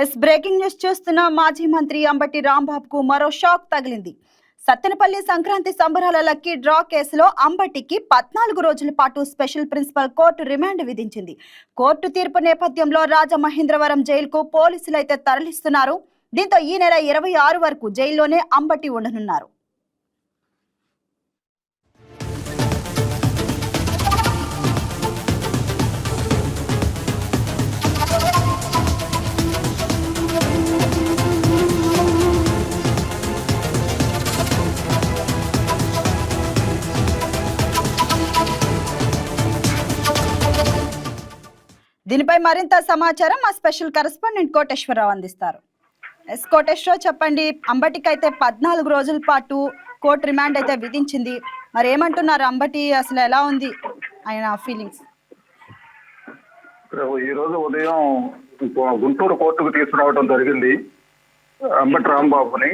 Yes breaking news చూస్తున్న మాజీ మంత్రి అంబటి రాంబాబుకు మరో షాక్ తగిలింది. సత్తెనపల్లి సంక్రాంతి సంబరాల లక్కీ డ్రా కేసులో అంబటికి పద్నాలుగు రోజుల పాటు స్పెషల్ ప్రిన్సిపల్ కోర్టు రిమాండ్ విధించింది. కోర్టు తీర్పు నేపథ్యంలో రాజమహేంద్రవరం జైలుకు పోలీసులు అయితే తరలిస్తున్నారు. దీంతో ఈ నెల ఇరవై ఆరు వరకు జైల్లోనే అంబటి ఉండనున్నారు. దీనిపై మరింత సమాచారం మా స్పెషల్ కరెస్పాండెంట్ కోటేశ్వరరావు అందిస్తారు. ఎస్ కోటేశ్వరరావు చెప్పండి అంబటికి అయితే పద్నాలుగు రోజుల పాటు కోర్టు రిమాండ్ అయితే విధించింది. మరి ఏమంటున్నారు అంబటి? అసలు ఎలా ఉంది ఆయన ఫీలింగ్స్? ఈ రోజు ఉదయం గుంటూరు కోర్టుకు తీసుకురావడం జరిగింది అంబటి రాంబాబుని.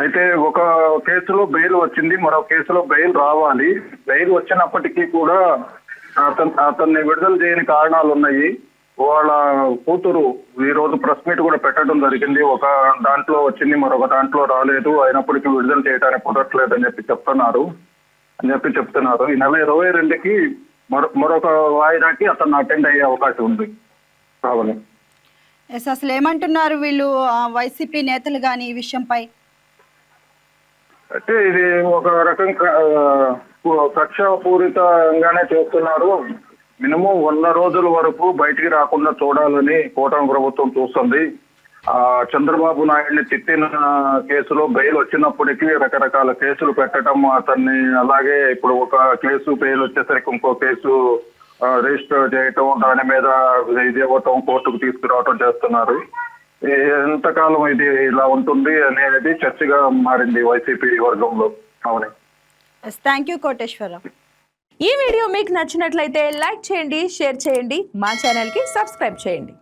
అయితే ఒక కేసులో బెయిల్ వచ్చింది మరో కేసులో బెయిల్ రావాలి. బెయిల్ వచ్చినప్పటికీ కూడా అతను అతన్ని విడుదల చేయని కారణాలు ఉన్నాయి వాళ్ళ కూతురు ఈ రోజు ప్రెస్ మీట్ కూడా పెట్టడం జరిగింది. ఒక దాంట్లో వచ్చింది మరొక దాంట్లో రాలేదు. అయినప్పటికీ విడుదల చేయడానికి కుదరట్లేదు అని చెప్పి చెప్తున్నారు. అని చెప్పి చెప్తున్నారు. ఈ నెల ఇరవై రెండుకి మరో మరొక వాయిదాకి అతను అటెండ్ అయ్యే అవకాశం ఉంది. కావాలి ఎస్ అసలు ఏమంటున్నారు వీళ్ళు వైసీపీ నేతలు కానీ ఈ విషయంపై? అంటే ఇది ఒక రకంగా కక్ష పూరితంగానే చేస్తున్నారు. మినిమం వంద రోజుల వరకు బయటికి రాకుండా చూడాలని కూటమి ప్రభుత్వం చూస్తుంది. ఆ చంద్రబాబు నాయుడిని తిట్టిన కేసులో బెయిల్ వచ్చినప్పటికీ రకరకాల కేసులు పెట్టడం అతన్ని అలాగే ఇప్పుడు ఒక కేసు బెయిల్ వచ్చేసరికి ఇంకో కేసు రిజిస్టర్ చేయటం దాని మీద ఇది ఇవ్వటం కోర్టుకు తీసుకురావటం చేస్తున్నారు. ఎంతకాలం ఇది ఇలా ఉంటుంది అనేది చర్చగా మారింది వైసీపీ వర్గంలో. అవునండి. థ్యాంక్ యూ కోటేశ్వరరావు ఈ వీడియో మీకు నచ్చినట్లయితే లైక్ చేయండి షేర్ చేయండి మా ఛానల్కి సబ్స్క్రైబ్ చేయండి.